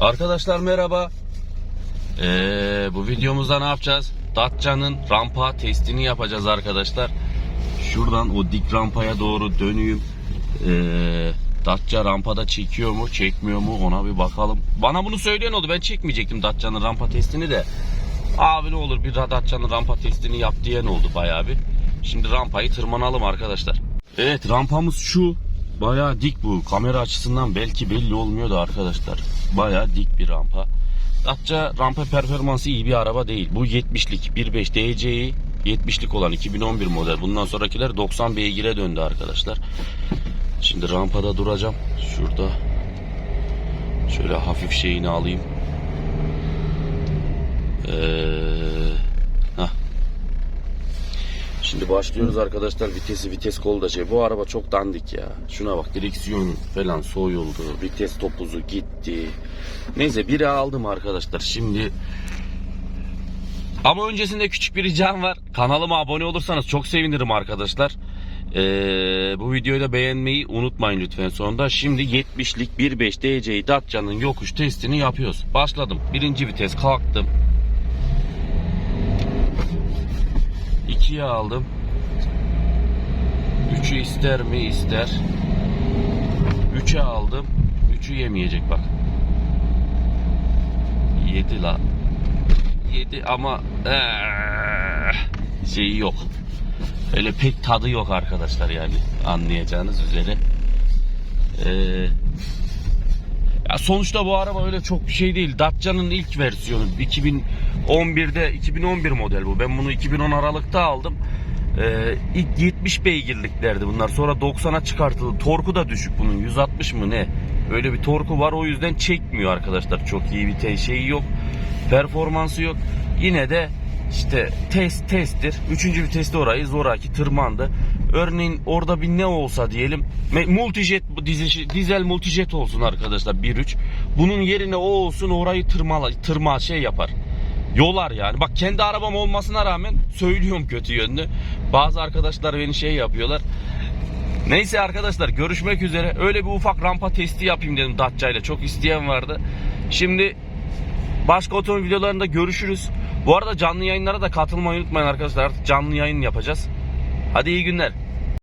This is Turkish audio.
Arkadaşlar merhaba. Ee, bu videomuzda ne yapacağız? Datça'nın rampa testini yapacağız arkadaşlar. Şuradan o dik rampaya doğru döneyim. Ee, Datça rampada çekiyor mu, çekmiyor mu ona bir bakalım. Bana bunu söyleyen oldu. Ben çekmeyecektim Datça'nın rampa testini de. Abi ne olur bir Datça'nın rampa testini yap diyen oldu bayağı bir. Şimdi rampayı tırmanalım arkadaşlar. Evet rampamız şu. Bayağı dik bu. Kamera açısından belki belli olmuyor da arkadaşlar. Bayağı dik bir rampa. Datça rampa performansı iyi bir araba değil. Bu 70'lik 1.5 DC'yi 70'lik olan 2011 model. Bundan sonrakiler 90 beygire döndü arkadaşlar. Şimdi rampada duracağım. Şurada şöyle hafif şeyini alayım. Ee, Şimdi başlıyoruz arkadaşlar. Vitesi vites kolu da şey. Bu araba çok dandik ya. Şuna bak direksiyon falan soyuldu. Vites topuzu gitti. Neyse biri aldım arkadaşlar. Şimdi ama öncesinde küçük bir ricam var. Kanalıma abone olursanız çok sevinirim arkadaşlar. Ee, bu videoyu da beğenmeyi unutmayın lütfen sonunda. Şimdi 70'lik 1.5 DC'yi Datça'nın yokuş testini yapıyoruz. Başladım. Birinci vites kalktım. 2'ye aldım. 3'ü ister mi? ister. 3'e aldım. 3'ü yemeyecek bak. 7 la. 7 ama eee, şeyi yok. Öyle pek tadı yok arkadaşlar yani anlayacağınız üzere. Eee ya sonuçta bu araba öyle çok bir şey değil. Dacia'nın ilk versiyonu 2011'de 2011 model bu. Ben bunu 2010 Aralık'ta aldım. Ee, ilk 70 beygirliklerdi bunlar. Sonra 90'a çıkartıldı. Torku da düşük bunun. 160 mı ne? Öyle bir torku var. O yüzden çekmiyor arkadaşlar. Çok iyi bir te- şeyi yok. Performansı yok. Yine de işte test testtir. Üçüncü viteste orayı zoraki tırmandı. Örneğin orada bir ne olsa diyelim. Multijet bu dizi- dizel multijet olsun arkadaşlar 1.3. Bunun yerine o olsun orayı tırmala tırma şey yapar. Yolar yani. Bak kendi arabam olmasına rağmen söylüyorum kötü yönlü. Bazı arkadaşlar beni şey yapıyorlar. Neyse arkadaşlar görüşmek üzere. Öyle bir ufak rampa testi yapayım dedim Datça ile. Çok isteyen vardı. Şimdi Başka otomobil videolarında görüşürüz. Bu arada canlı yayınlara da katılmayı unutmayın arkadaşlar. Artık canlı yayın yapacağız. Hadi iyi günler.